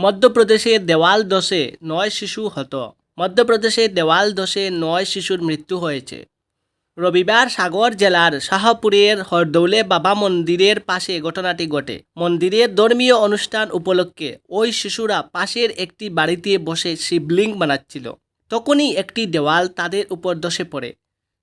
মধ্যপ্রদেশে দেওয়াল দোষে নয় শিশু হত। মধ্যপ্রদেশে দেওয়াল দোষে নয় শিশুর মৃত্যু হয়েছে। রবিবার সাগর জেলার শাহপুরের হরদৌলে বাবা মন্দিরের পাশে ঘটনাটি ঘটে। মন্দিরের ধর্মীয় অনুষ্ঠান উপলক্ষে ওই শিশুরা পাশের একটি বাড়িতে বসে শিবলিঙ্গ বানাচ্ছিল। তখনই একটি দেওয়াল তাদের উপর ধসে পড়ে।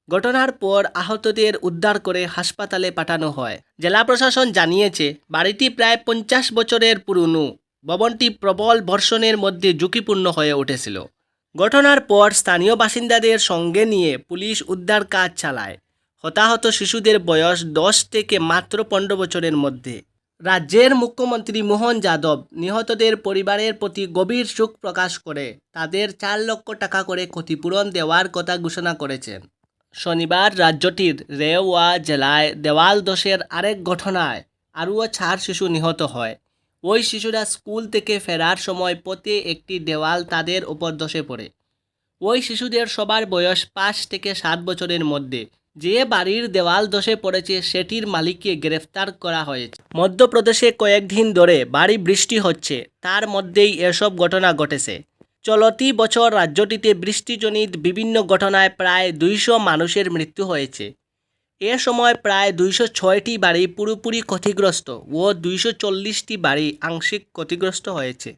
ঘটনার পর আহতদের উদ্ধার করে হাসপাতালে পাঠানো হয়। জেলা প্রশাসন জানিয়েছে, বাড়িটি প্রায় পঞ্চাশ বছরের পুরনো। ভবনটি প্রবল বর্ষণের মধ্যে ঝুঁকিপূর্ণ হয়ে উঠেছিল। ঘটনার পর স্থানীয় বাসিন্দাদের সঙ্গে নিয়ে পুলিশ উদ্ধার কাজ চালায়। হতাহত শিশুদের বয়স দশ থেকে মাত্র পনেরো বছরের মধ্যে। রাজ্যের মুখ্যমন্ত্রী মোহন যাদব নিহতদের পরিবারের প্রতি গভীর শোক প্রকাশ করে তাদের চার লক্ষ টাকা করে ক্ষতিপূরণ দেওয়ার কথা ঘোষণা করেছেন। শনিবার রাজ্যটির রেওয়া জেলায় দেওয়াল দোষের আরেক ঘটনায় আরও চার শিশু নিহত হয়। ওই শিশুরা স্কুল থেকে ফেরার সময় পথে একটি দেওয়াল তাদের উপর ধসে পড়ে। ওই শিশুদের সবার বয়স পাঁচ থেকে সাত বছরের মধ্যে। যে বাড়ির দেওয়াল ধসে পড়েছে, সেটির মালিককে গ্রেফতার করা হয়েছে। মধ্যপ্রদেশে কয়েকদিন ধরে বাড়ি বৃষ্টি হচ্ছে। তার মধ্যেই এসব ঘটনা ঘটেছে। চলতি বছর রাজ্যটিতে বৃষ্টিজনিত বিভিন্ন ঘটনায় প্রায় দুইশো মানুষের মৃত্যু হয়েছে। এ সময় প্রায় দুইশো ছয়টি বাড়ি পুরোপুরি ক্ষতিগ্রস্ত ও দুইশো চল্লিশটি বাড়ি আংশিক ক্ষতিগ্রস্ত হয়েছে।